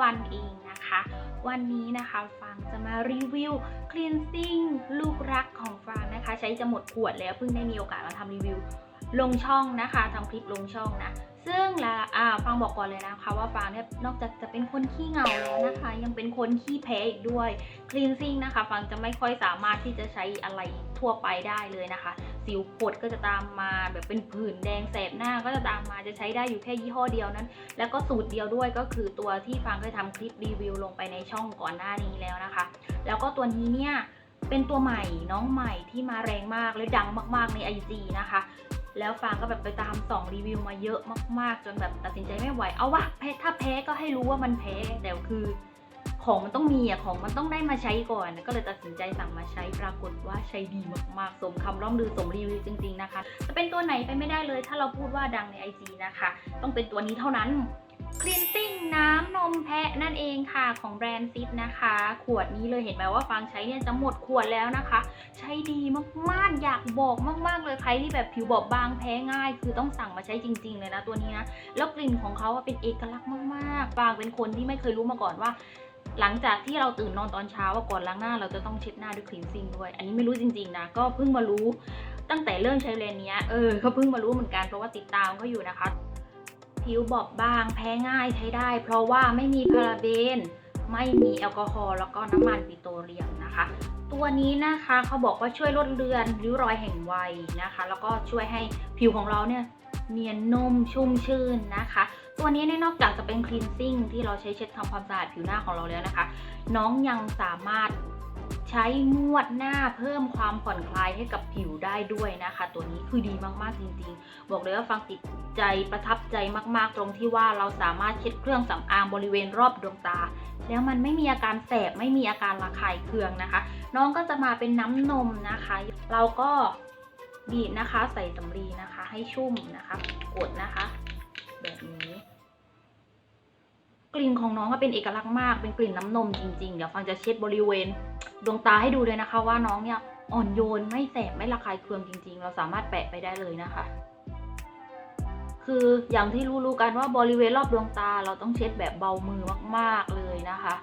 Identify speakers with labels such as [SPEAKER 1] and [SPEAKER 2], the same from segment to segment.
[SPEAKER 1] วันเองนะคะ วันนี้นะคะฟางจะมารีวิวคลีนซิ่งลูกรักของฟางนะคะ ใช้จะหมดขวดแล้วเพิ่งได้มีโอกาสมาทำรีวิวลงช่องนะคะทำคลิปลงช่องนะ ซึ่งละอ่าฟังบอกก่อนเลยนะคะว่าฟางเนี่ยนอกจากจะเป็นคนขี้เหงาแล้วนะคะ ยังเป็นคนขี้แพ้อีกด้วย cleansing นะคะฟังจะไม่ค่อยสามารถที่จะใช้อะไรทั่วไปได้เลยนะคะ สิวผดก็จะตามมาแบบเป็นผื่นแดงแสบหน้าก็จะตามมาจะใช้ได้อยู่แค่ยี่ห้อเดียวนั้น แล้วก็สูตรเดียวด้วยก็คือตัวที่ฟังเคยทำคลิปรีวิวลงไปในช่องก่อนหน้านี้แล้วนะคะ แล้วก็ตัวนี้เนี่ยเป็นตัวใหม่น้องใหม่ที่มาแรงมากและดังมากๆใน IG นะคะ แล้วฟางก็แบบไปตามส่องรีวิวมาเยอะมาก ๆ จนแบบตัดสินใจไม่ไหว เอาวะแพ้ถ้าแพ้ก็ให้รู้ว่ามันแพ้ แต่คือของมันต้องมีอะของมันต้องได้มาใช้ก่อน ก็เลยตัดสินใจสั่งมาใช้ปรากฏว่าใช้ดีมากๆ สมคำร่ำลือสมรีวิวจริง ๆ นะคะ จะเป็นตัวไหนไปไม่ได้เลย ถ้าเราพูดว่าดังใน IG นะคะ ต้องเป็นตัวนี้เท่านั้น Cleansing น้ำนมแพะนั่นเองค่ะของแบรนด์ซิปนะคะ ขวดนี้เลยเห็นไหมว่าฟางใช้เนี่ยจะหมดขวดแล้วนะคะ ใช้ดีมากๆ อยากบอกมาก ๆ เลยใครที่แบบผิวบอบบางแพ้ง่าย คือต้องสั่งมาใช้จริง ๆ เลยนะตัวนี้นะ แล้วกลิ่นของเขาเป็นเอกลักษณ์มากๆฟางเป็นคนที่ไม่เคยรู้มาก่อนว่าหลังจากที่เราตื่นนอนตอนเช้าว่าก่อนล้างหน้าเราจะต้องเช็ดหน้าด้วยคลีนซิ่งด้วย อันนี้ไม่รู้จริงๆนะ ก็เพิ่งมารู้ตั้งแต่เริ่มใช้เลนเนี้ยเออก็เพิ่งมารู้เหมือนกันเพราะว่าติดตามเขาอยู่นะคะ ผิวบอบบางแพ้ง่ายใช้ได้ เพราะว่าไม่มีพาราเบน ไม่มีแอลกอฮอล์แล้วก็น้ำมันปิโตรเลียมนะคะ ตัวนี้นะคะเขาบอกว่าช่วยลดเลือนริ้วรอยแห่งวัยนะคะ แล้วก็ช่วยให้ผิวของเราเนี่ยเนียนนุ่มชุ่มชื่นนะคะ ตัวนี้เนี่ยนอกจากจะเป็น cleansing ที่เราใช้เช็ดทำความสะอาดผิวหน้าของเราแล้วนะคะ น้องยังสามารถ ใช้นวดหน้าเพิ่มความผ่อนคลายให้กับผิวได้ด้วยนะคะ ตัวนี้คือดีมากๆจริงๆ บอกเลยว่าฟังติดใจประทับใจมากๆ ตรงที่ว่าเราสามารถเช็ดเครื่องสำอางบริเวณรอบดวงตา แล้วมันไม่มีอาการแสบไม่มีอาการระคายเคืองนะคะ น้องก็จะมาเป็นน้ำนมนะคะ เราก็บีบนะคะใส่สำลีนะคะ ให้ชุ่มนะคะ กดนะคะ แบบนี้กลิ่นของน้องก็เป็นเอกลักษณ์มาก เป็นกลิ่นน้ำนมจริงๆ เดี๋ยวฟังจะเช็ดบริเวณ ดวงตาให้ดูเลยนะคะ ว่าน้องเนี่ยอ่อนโยนไม่แสบไม่ระคายเคืองจริง ๆ เราสามารถแปะไปได้เลยนะคะ คืออย่างที่รู้ๆกันว่าบริเวณรอบดวงตาเราต้องเช็ดแบบเบามือมากๆเลยนะคะ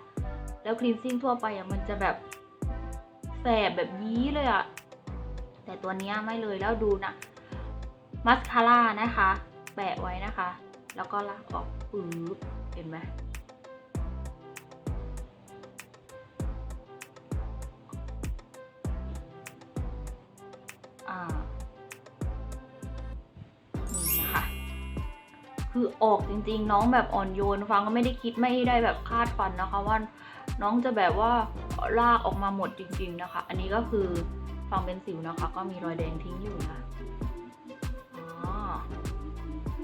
[SPEAKER 1] แล้วคลีนซิ่งทั่วไปอะมันจะแบบแสบแบบยี้เลยอะแต่ตัวนี้ไม่เลยแล้วดูนะมัสคาร่านะคะ แปะไว้นะคะ แล้วก็ลากออกปื๊บเห็นไหม นี่นะคะคือออกจริงๆ น้องแบบอ่อนโยนฟังก็ไม่ได้คิดไม่ได้แบบคาดฝันนะคะว่าน้องจะแบบว่าลากออกมาหมดจริง ๆนะคะ อันนี้ก็คือฟังเป็นสิวนะคะ ก็มีรอยแดงทิ้งอยู่นะอ๋อ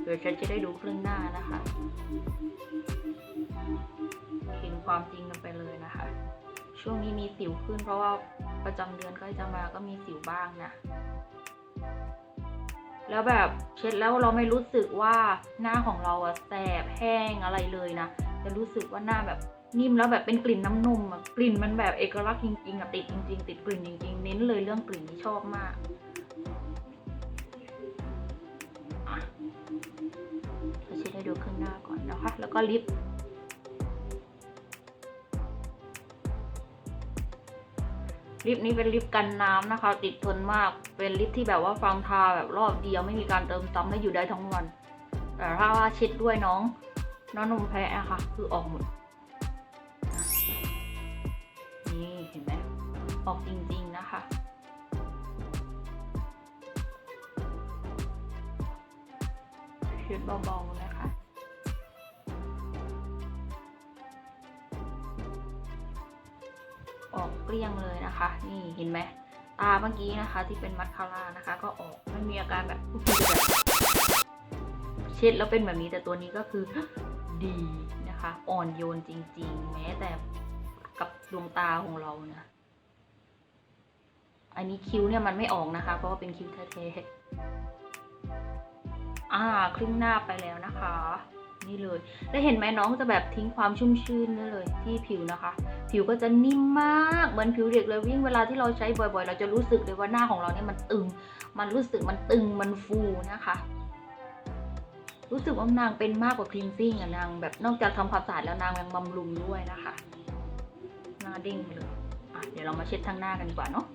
[SPEAKER 1] เดี๋ยวฉันจะได้ดูครึ่งหน้านะคะเห็นความจริงกันไปเลยนะคะ ช่วงนี้มีสิวขึ้นเพราะว่า ประจำเดือนก็จะมาก็มีสิวบ้างนะ แล้วแบบเช็ดแล้วเราไม่รู้สึกว่าหน้าของเราอะแสบแห้งอะไรเลยนะแต่รู้สึกว่าหน้าแบบนิ่มแล้วแบบเป็นกลิ่นน้ำนมอะกลิ่นมันแบบเอกลักษณ์จริงๆอะติดจริง ๆ ติดกลิ่นจริง ๆ เน้นเลยเรื่องกลิ่นที่ชอบมากอะจะเช็ดให้ดูข้างหน้าก่อนนะคะ แล้วก็ลิป ลิปนี้เป็นลิปกันน้ำนะคะ ติดทนมากเป็นลิปที่แบบว่าฟังทาแบบรอบเดียวไม่มีการเติมซ้ำและอยู่ได้ทั้งวัน แต่ถ้าว่าเช็ดด้วยน้อง น้องนมแพะอะค่ะคือออกหมดนี่เห็นไหมออกจริง ๆนะคะเช็ดเบาๆนะคะ ออกเกลี้ยงเลยนะคะ นี่เห็นไหมตาเมื่อกี้นะคะ ที่เป็นมัสคาร่านะคะ ก็ออกไม่มีอาการแบบแบบเช็ดแล้วเป็นแบบนี้แต่ตัวนี้ก็คือดีนะคะ อ่อนโยนจริง ๆ แม้แต่กับดวงตาของเรานะอันนี้คิ้วเนี่ยมันไม่ออกนะคะ เพราะว่าเป็นคิ้วแท้ๆอ่า ครึ่งหน้าไปแล้วนะคะ นี่เลย แล้วเห็นไหมน้องจะแบบทิ้งความชุ่มชื่นนี่เลยที่ผิวนะคะ ผิวก็จะนิ่มมากเหมือนผิวเด็กเลยวิ่งเวลาที่เราใช้บ่อยๆ เราจะรู้สึกเลยว่าหน้าของเราเนี่ยมันตึง มันรู้สึกมันตึงมันฟูนะคะ รู้สึกว่านางเป็นมากกว่าคลีนซิ่งอะนางแบบนอกจากทำความสะอาดแล้วนางยังบำรุงด้วยนะคะหน้าเด้งเลยเดี๋ยวเรามาเช็ดทางหน้ากันดีกว่าเนาะ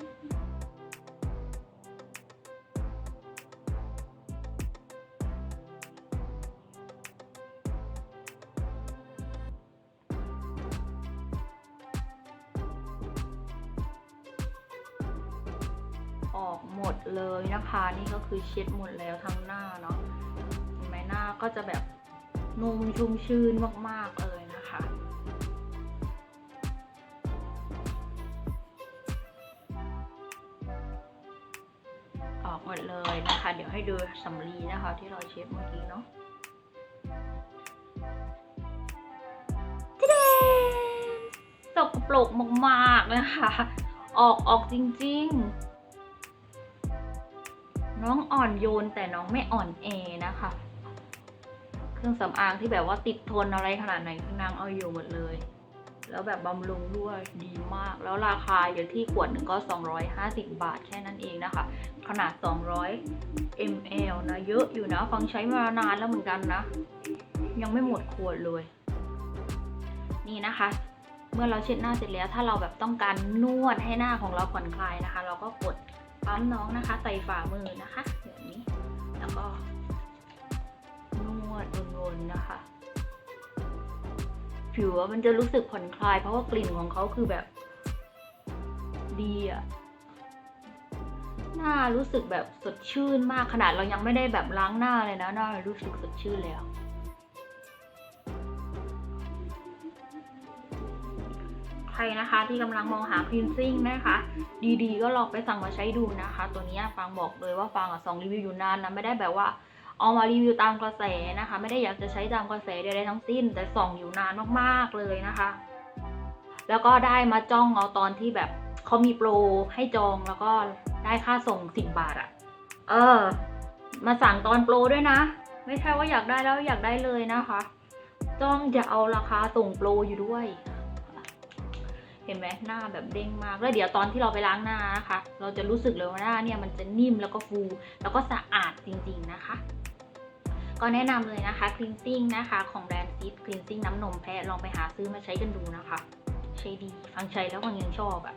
[SPEAKER 1] ออกหมดเลยนะคะ นี่ก็คือเช็ดหมดแล้วทั้งหน้าเนาะเห็นไหมหน้าก็จะแบบนุ่มชุ่มชื่นมากๆเลยนะคะออกหมดเลยนะคะ เดี๋ยวให้ดูสำลีนะคะ ที่เราเช็ดเมื่อกี้เนาะจ๊ะเดนสกปรกมากๆนะคะ ออกออกจริง ๆ น้องอ่อนโยนแต่น้องไม่อ่อนแอนะคะ เครื่องสำอางที่แบบว่าติดทนอะไรขนาดไหนนางเอาอยู่หมดเลย แล้วแบบบำรุงด้วยดีมาก แล้วราคาอยู่ที่ขวดหนึ่งก็ 250 บาทแค่นั้นเองนะคะ ขนาด 200 ml นะเยอะอยู่นะ ฟังใช้มานานแล้วเหมือนกันนะ ยังไม่หมดขวดเลย นี่นะคะเมื่อเราเช็ดหน้าเสร็จแล้วถ้าเราแบบต้องการนวดให้หน้าของเราผ่อนคลายนะคะ เราก็กด ปั๊มน้องนะคะ ใส่ฝ่ามือนะคะแบบนี้ แล้วก็ นวดวนๆนะคะ ผิวมันจะรู้สึกผ่อนคลาย เพราะว่ากลิ่นของเขาคือแบบ ดีอะหน้ารู้สึกแบบสดชื่นมากขนาดเรายังไม่ได้แบบล้างหน้าเลยนะหน้ารู้สึกสดชื่นแล้ว ครนะคะที่กำลังมองหาคลีนซิ่งนะคะ ดีๆ ก็ลองไปสั่งมาใช้ดูนะคะ ตัวนี้ฟังบอกเลยว่าฟังอะสองรีวิวอยู่นานนะไม่ได้แบบว่าเอามารีวิวตามกระแสนะคะ ไม่ได้อยากจะใช้ตามกระแสใดๆทั้งสิ้น แต่ส่องอยู่นานมากๆเลยนะคะ แล้วก็ได้มาจ้องเอาตอนที่แบบเขามีโปรให้จองแล้วก็ได้ค่าส่งสิบบาทอะเออ มาสั่งตอนโปรด้วยนะ ไม่ใช่ว่าอยากได้แล้วอยากได้เลยนะคะ จ้องจะเอาราคาส่งโปรอยู่ด้วย เห็นไหมหน้าแบบเด้งมากแล้วเดี๋ยวตอนที่เราไปล้างหน้านะคะ เราจะรู้สึกเลยว่าหน้าเนี่ยมันจะนิ่มแล้วก็ฟู แล้วก็สะอาดจริง ๆนะคะ ก็แนะนำเลยนะคะคลีนซิ่งนะคะของแบรนด์ซิฟ cleansing น้ำนมแพะลองไปหาซื้อมาใช้กันดูนะคะ ใช้ดีฟังใช้แล้วฟังยังชอบอะ่ะ